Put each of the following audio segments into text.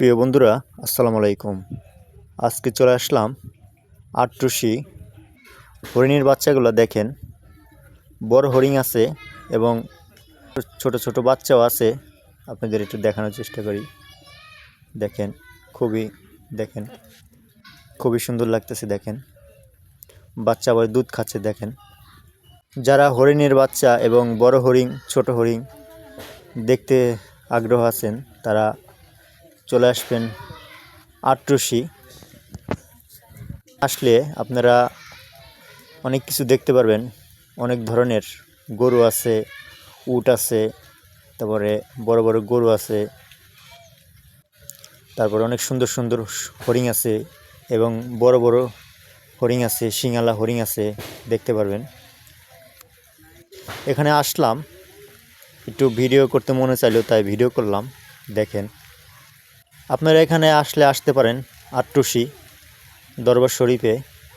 প্রিয় বন্ধুরা, আসসালামু আলাইকুম। আজকে চলে আসলাম আটটুসি হরিণের বাচ্চাগুলো দেখেন। বড় হরিণ আছে এবং ছোট ছোট বাচ্চাও আছে। আপনাদের একটু দেখানোর চেষ্টা করি। দেখেন, খুবই দেখেন, খুবই সুন্দর লাগতেছে, দেখেন। বাচ্চা আবার দুধ খাচ্ছে, দেখেন। যারা হরিণের বাচ্চা এবং বড় হরিণ, ছোট হরিণ দেখতে আগ্রহ আছেন, তারা চলে আসবেন আটরশি। আসলে আপনারা অনেক কিছু দেখতে পারবেন। অনেক ধরনের গরু আছে, উট আছে, তারপরে বড় বড় গরু আছে, তারপরে অনেক সুন্দর সুন্দর হরিণ আছে এবং বড় বড় হরিণ আছে, শিঙালা হরিণ আছে, দেখতে পারবেন। এখানে আসলাম, একটু ভিডিও করতে মনে চাইলো, তাই ভিডিও করলাম, দেখেন। আপনারা এখানে আসলে আসতে পারেন আটটুসি দরবার শরীফে।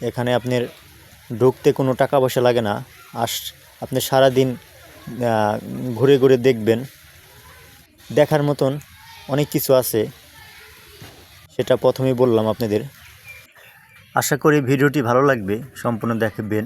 এখানে আপনার ঢুকতে কোনো টাকা পয়সা লাগে না। আস, আপনি সারাদিন ঘুরে ঘুরে দেখবেন। দেখার মতন অনেক কিছু আছে। সেটা প্রথমেই বললাম আপনাদের। আশা করি ভিডিওটি ভালো লাগবে। সম্পূর্ণ দেখবেন।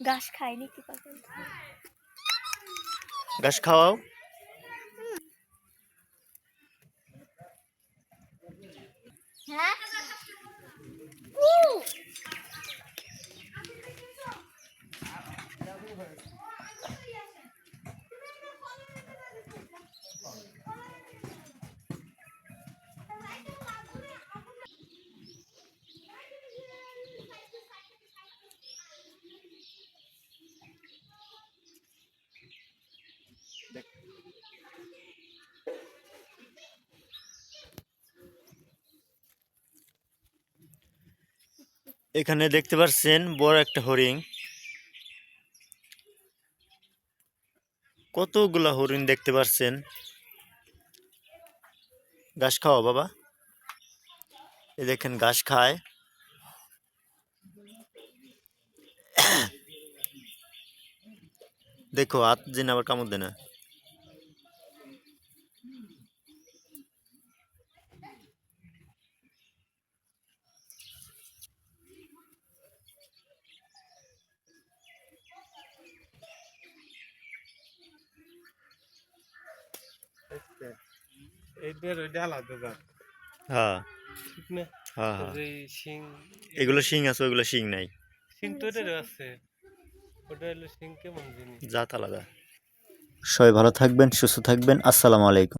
ঘাস খায়নি কি পাগল ঘাস খাওয়াও? হ্যাঁ? এখানে দেখতে পাচ্ছেন বড় একটা হরিণ। কতগুলা হরিণ দেখতে পাচ্ছেন ঘাস খাওয়া বাবা। এ দেখেন ঘাস খায়। দেখো, হাত যেন আবার কামড় দেয় না। ওইটা আলাদা জাত হ্যাঁ। ঠিক না? হ্যাঁ হ্যাঁ। যে শিং এগুলো শিং আছে ওইগুলো শিং নাই। শিং তো এটারও আছে। ওটা হলো শিং কেমন জিনিস? জাত আলাদা। সবাই ভালো থাকবেন সুস্থ থাকবেন। আসসালামু আলাইকুম।